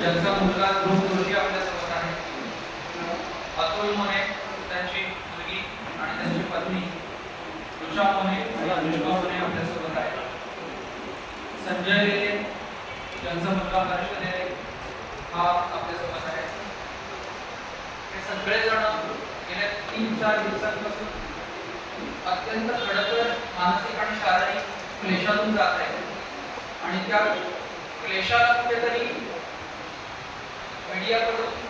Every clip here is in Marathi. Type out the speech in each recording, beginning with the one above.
ज्यांचा मुलगा गृहकृषी आपल्यासोबत आहे. अतुल मोने त्यांची मुलगी आणि त्यांची पत्नी ऋषा मोने आणि अनुष्का मोने आपल्यासोबत आहे संजय लेले ज्यांचा मुलगा हर्ष लेले हा आपल्यासोबत आहे. हे सगळेजण गेल्या तीन चार दिवसांपासून अत्यंत खडतर मानसिक आणि शारीरिक क्लेशातून जात आहे आणि त्या क्लेशाला कुठेतरी मीडियाकडून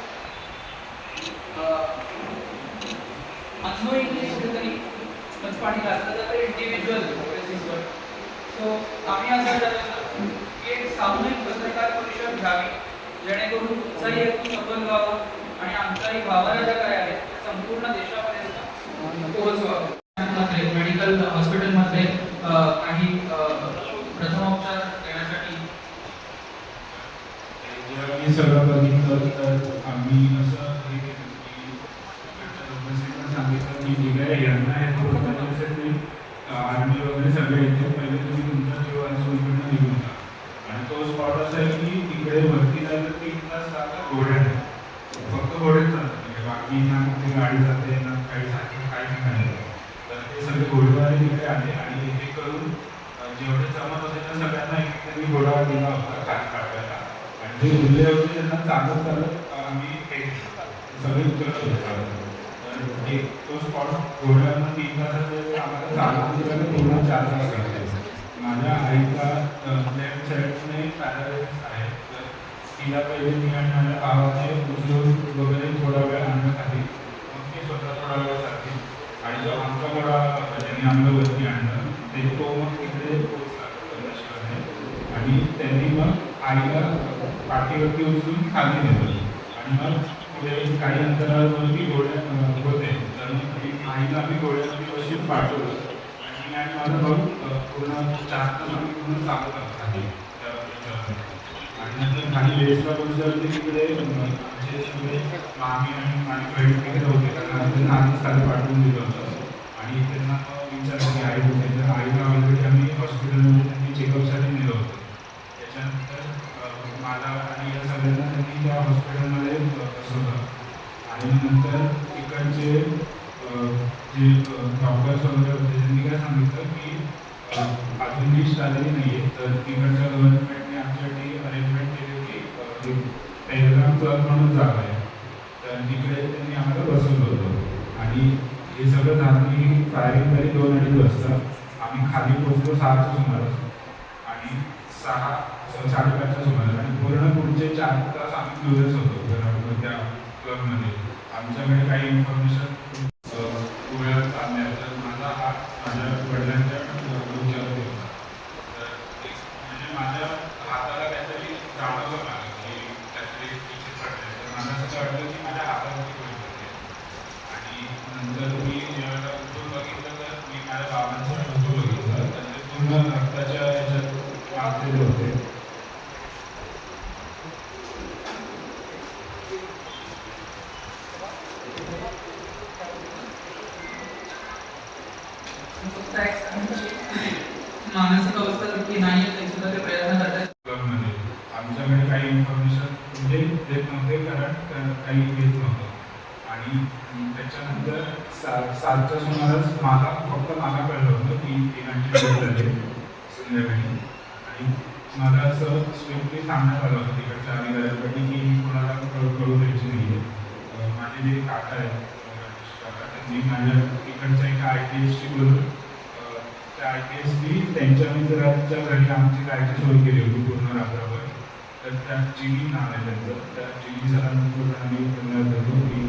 अनोईंगली कुठेतरी पाणी घातलं जातं इंडिव्हिज्युअल बेसिसवर सो आम्ही असं ठरवलं की एक सामूहिक पत्रकार परिषद घ्यावी जेणेकरून तुमचाही हेतू सफल आणि आमचाही भावना ज्या काय आहेत त्या संपूर्ण देशापर्यंत पोहोचवावं. मेडिकल हॉस्पिटलमध्ये काही जेव्हा सगळं बघितलं तर आम्ही असं हे केलं की सांगितलं की ठीक आहे यांना हे आर्मी वगैरे सगळे येते पहिले तुम्ही तुमचा जीव वाचून निघून जा. आणि तो स्पॉट असा आहे की तिकडे वरती जायला तीन तास लागतात घोड्याने. फक्त घोडेच जातात म्हणजे बाकी ना कुठे गाडी जाते ना काही जाते काही नाही तर ते सगळे घोडेवाले तिकडे आले आणि हे करून जेवढे जमत होते त्या सगळ्यांना एक त्यांनी घोडा दिला होता खाली काढायला जे उरले होते त्यांना चालत चालत आम्ही सगळे उतरत होते तर एक तो स्पॉट घोड्यानं तीन तासाचे आम्हाला चालत दिला पूर्ण चार तास लागले. माझ्या आईला लेफ्ट साईडने पॅरालिसिस आहे तर तिला पहिले मी आणि माझ्या भावाने उचलून वगैरे थोडा वेळ आणलं खाली मग मी स्वतः थोडा वेळ जाते. आणि जो आमचा घोडा ज्यांनी आम्हाला वरती आणलं. ते तो मग तिकडे पोहोचला आणि त्यांनी मग आईला पाठीवरती उचलून खाली देतो आणि मग पुढे काही अंतरावरती घोड्या होते. तर मग आईला आम्ही घोड्यावरती बसून पाठवलं. आणि आणि माझा भाऊ पूर्ण चार तास आम्ही पूर्ण चालत आलो खाली. आणि नंतर खाली लेसला पोहोचल्यावरती तिकडे अं, आमचे मामी आणि माझी बहीण वगैरे होते. कारण त्यांना आधीच खाली पाठवून दिलं होतं. आणि त्यांना विचारलं की आई होते. तर आईला वगैरे आम्ही हॉस्पिटलमध्ये त्यांनी चेकअपसाठी नेलं होतं. त्याच्यानंतर मला आणि या सगळ्यांना त्यांनी त्या हॉस्पिटलमध्ये बसवलं. आणि नंतर इकडचे जे डॉक्टर्स वगैरे होते त्यांनी काय सांगितलं की अजूनही लिस्ट आलेली नाही आहे तर तिकडच्या गव्हर्नमेंटने आमच्यासाठी अरेंजमेंट केली की टेलिग्राम क्लब म्हणून जागा आहे. तर तिकडे त्यांनी आम्हाला बसवलं होतं. आणि हे सगळं झालं की फायरिंग तरी दोन अडीच वाजता आम्ही खाली पोचलो सहाच्या सुमारास. आणि सहा स- साडेपाचच्या सुमारास आणि पूर्ण पुढचे चार तास आम्ही क्युरियस होतो घरामध्ये त्या क्लबमध्ये आमच्याकडे काही इन्फॉर्मेशन गोळ्या चालल्या तर माझा हात माझ्या वडिलांच्या डोक्यावरती होता तर एक म्हणजे माझ्या हाताला काहीतरी जाणवलं मला की काहीतरी इथे पडलंय तर मला असं वाटलं की माझ्या हातावरती गोळी पडली आणि नंतर मी जेव्हा उठून बघितलं तर मी माझ्या बाबांचं डोकं बघितलं तर ते पूर्ण रक्ताच्या याच्यात वाचलेले होते फक्त एक सांगायची, मानसिक अवस्था तितकी नाही आहे तरी सुद्धा ते प्रयत्न करतात क्लबमध्ये आमच्याकडे काही इन्फॉर्मेशन म्हणजे देत नव्हते कारण का- काही येत नव्हतं आणि अं, त्याच्यानंतर सा सातच्या सुमारास मला फक्त मला कळलं होतं की तिघांची डेथ झाली. संध्याकाळी आणि मला असं स्विफ्टली सांगण्यात आलं होतं तिकडच्या अधिकाऱ्यांकडे की मी कोणाला कळू कळू द्यायची नाही आहे माझे जे काका आहेत काका त्यांनी माझ्या तिकडच्या एका आय टी एसची बोलून त्या आय टी एसनी त्यांच्या मित्राच्या घरी आमची गायची सोय केली होती पूर्ण रात्रभर. तर त्या जिमी नाव आहे त्यांचं. त्या जिमी सरांकडून आम्ही त्यांना भेटलो की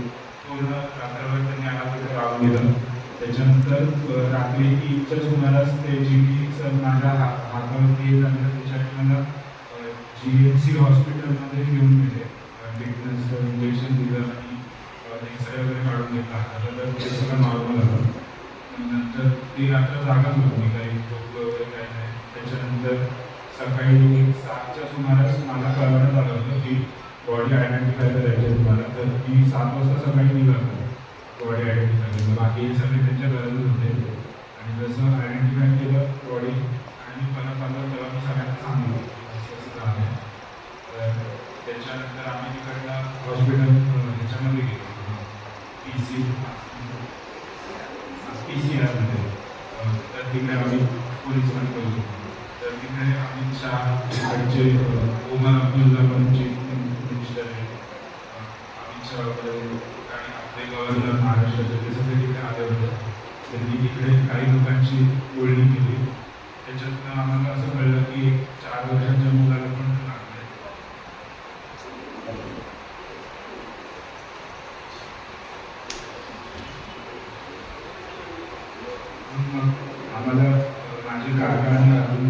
दिलं त्याच्यानंतर रात्री तीनच्या सुमारास ते जिमी सर माझ्या हा हातावरती येत झालं त्याच्यासाठी मला जी एम सी हॉस्पिटलमध्ये घेऊन गेले. ट्रीटमेंट इंजेक्शन दिलं आणि एक्सरे वगैरे काढून घेतला. आता तर ते सगळं नॉर्मल आलं नंतर ती रात्र जागाच होती काही झोप वगैरे काही नाही. त्याच्यानंतर सकाळी सातच्या सुमारास हे सगळे त्यांच्या गरज होते. आणि जसं आयडेंटिफाय केलं बॉडी आणि परत आलं तेव्हा मी सगळ्यांना सांगलं असं तर त्याच्यानंतर आम्ही तिकडला हॉस्पिटल ह्याच्यामध्ये गेलो. पी सी पी सी आरमध्ये तर तिकडे आम्ही पोलीस पण करू तर तिकडे आम्ही चार तिकडचे ओमर अब्दुल्ला पण चीफ मिनिस्टर आणि आपले गव्हर्नर महाराष्ट्राचे ते सगळे तिकडे आले होते त्यांनी तिकडे काही लोकांची बोलणी केली त्याच्यातनं आम्हाला असं कळलं की एक चार वर्षांच्या मुलाला पण लागले. मग आम्हाला माझे काका आणि अजून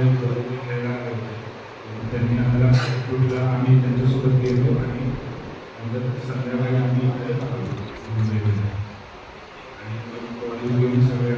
एक बरोबर घ्यायला आले होते त्यांनी आम्हाला आम्ही त्यांच्यासोबत गेलो आणि म्हणजे संध्याकाळी आम्ही म्हणजे आणि कॉलेज घेऊन सगळे